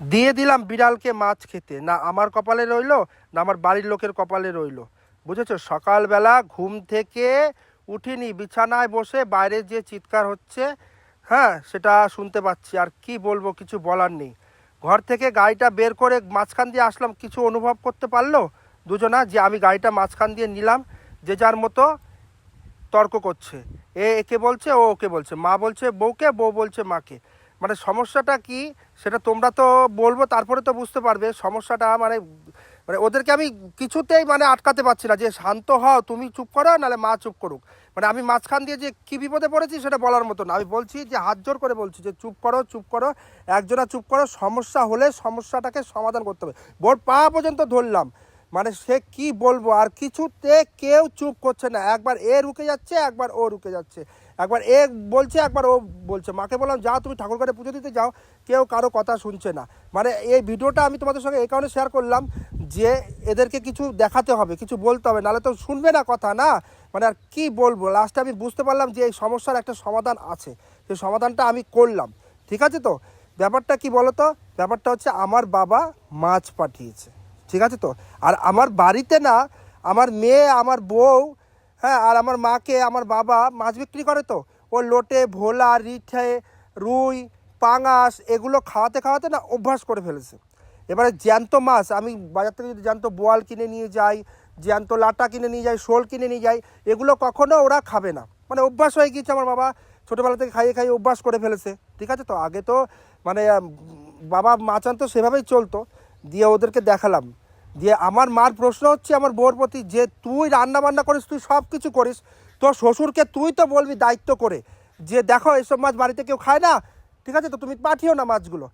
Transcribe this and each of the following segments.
দিয়ে দিলাম বিড়ালকে মাছ খেতে। না আমার কপালে রইল, না আমার বাড়ির লোকের কপালে রইল। বুঝেছ? সকালবেলা ঘুম থেকে উঠিনি, বিছানায় বসে বাইরে যে চিৎকার হচ্ছে হ্যাঁ সেটা শুনতে পাচ্ছি। আর কি বলব, কিছু বলার নেই। ঘর থেকে গাড়িটা বের করে মাঝখান দিয়ে আসলাম। কিছু অনুভব করতে পারল দুজনা যে আমি গাড়িটা মাঝখান দিয়ে নিলাম, যে যার মতো তর্ক করছে। এ একে বলছে, ও ওকে বলছে। মা বলছে, বউকে, বউ বলছে, মাকে। মানে সমস্যাটা কি সেটা তোমরা তো বলব, তারপরে তো বুঝতে পারবে। সমস্যাটা মানে মানে ওদেরকে আমি কিছুতেই মানে আটকাতে পারছি না যে, শান্ত হও, তুমি চুপ করো, নাহলে মা চুপ করুক। মানে আমি মাঝখান দিয়ে যে কী বিপদে পড়েছি সেটা বলার মতো না। আমি বলছি যে, হাত জোর করে বলছি যে, চুপ করো চুপ করো একজনা চুপ করো, সমস্যা হলে সমস্যাটাকে সমাধান করতে হবে। বোর পা পর্যন্ত ধরলাম। মানে সে কি বলব? আর কিছুতে কেউ চুপ করছে না। একবার এ রুকে যাচ্ছে, একবার ও রুকে যাচ্ছে। একবার এ বলছে, একবার ও বলছে। মাকে বললাম, যাও, তুমি ঠাকুর ঘরে পুজো দিতে যাও, কেউ কারও কথা শুনছে না। মানে এই ভিডিওটা আমি তোমাদের সঙ্গে এই কারণে শেয়ার করলাম যে এদেরকে কিছু দেখাতে হবে, কিছু বলতে হবে। নাহলে তো শুনবে না কথা, না? মানে আর কি বলব? লাস্টে আমি বুঝতে পারলাম যে এই সমস্যার একটা সমাধান আছে। সেই সমাধানটা আমি করলাম। ঠিক আছে তো? ব্যাপারটা কি বলো তো ব্যাপারটা হচ্ছে আমার বাবা মাছ পাঠিয়েছে। ঠিক আছে তো? আর আমার বাড়িতে না, আমার মেয়ে, আমার বউ হ্যাঁ আর আমার মাকে, আমার বাবা মাছ বিক্রি করে তো। ও লোটে, ভোলা, রিঠে, রুই, পাঙাশ এগুলো খাওয়াতে খাওয়াতে না অভ্যাস করে ফেলেছে। এবারে জ্যান্ত মাছ, আমি বাজার থেকে যদি জ্যান্ত বোয়াল কিনে নিয়ে যাই, জ্যান্ত লাটা কিনে নিয়ে যাই, শোল কিনে নিয়ে যাই, এগুলো কখনো ওরা খাবে না। মানে অভ্যাস হয়ে গিয়েছে আমার বাবা, ছোটোবেলা থেকে খাইয়ে খাইয়ে অভ্যাস করে ফেলেছে। ঠিক আছে তো? আগে তো মানে বাবা মাছ আনতো সেভাবেই চলতো। দিয়ে ওদেরকে দেখালাম। দিয়ে আমার মার প্রশ্ন হচ্ছে আমার বউর প্রতি যে তুই রান্না বান্না করিস, তুই সব কিছু করিস, তোর শ্বশুরকে তুই তো বলবি দায়িত্ব করে যে দেখো এসব মাছ বাড়িতে কেউ খায় না, ঠিক আছে তো তুমি পাঠিও না মাছগুলো।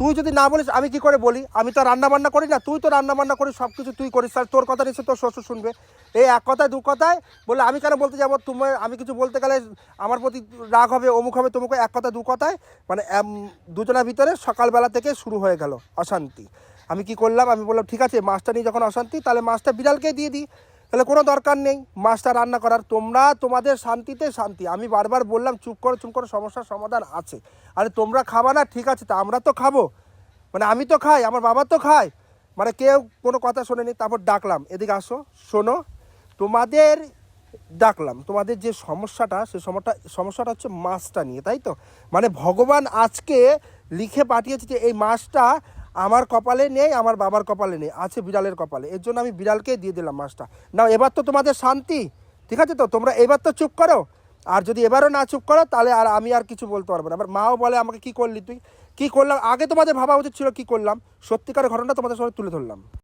তুই যদি না বলিস, আমি কি করে বলি? আমি তো রান্না বান্না করি না, তুই তো রান্না বান্না করিস সব কিছু তুই করিস, আর তোর কথা নিশ্চয় তোর শ্বশুর শুনবে। এই এক কথায়, দু কথায় বলে আমি কেন বলতে যাব? তুমি, আমি কিছু বলতে গেলে আমার প্রতি রাগ হবে, অমুক হবে, তমুক এক কথা দু কথায় মানে দুজনের ভিতরে সকালবেলা থেকে শুরু হয়ে গেল অশান্তি। আমি কি করলাম? আমি বললাম, ঠিক আছে, মাছটা নিয়ে যখন অশান্তি, তাহলে মাছটা বিড়ালকে দিয়ে দিই। তাহলে কোনো দরকার নেই। মাছটা রান্না করার। তোমরা তোমাদের শান্তিতে শান্তি। আমি বারবার বললাম, চুপ করো চুপ করো, সমস্যার সমাধান আছে। আরে, তোমরা খাবা না, ঠিক আছে, তা আমরা তো খাব। মানে আমি তো খাই, আমার বাবা তো খায়। মানে কেউ কোনো কথা শোনেনি, তারপর ডাকলাম, এদিকে আসো, শোনো, তোমাদের ডাকলাম। তোমাদের যে সমস্যাটা, সে সমস্যা সমস্যাটা হচ্ছে মাছটা নিয়ে, তাই তো? মানে ভগবান আজকে লিখে পাঠিয়েছে যে, এই মাছটা আমার কপালে নেই, আমার বাবার কপালে নেই, আছে বিড়ালের কপালে। এর জন্য আমি বিড়ালকেই দিয়ে দিলাম মাছটা। না এবার তো তোমাদের শান্তি। ঠিক আছে তো? তোমরা এবার তো চুপ করো। আর যদি এবারও না চুপ করো, তাহলে আর আমি আর কিছু বলতে পারব না। আবার মাও বলে, আমাকে কি করলি তুই? কি করলাম? আগে তোমাদের ভাবা উচিত ছিল কি করলাম। সত্যিকার ঘটনা তোমাদের সঙ্গে তুলে ধরলাম।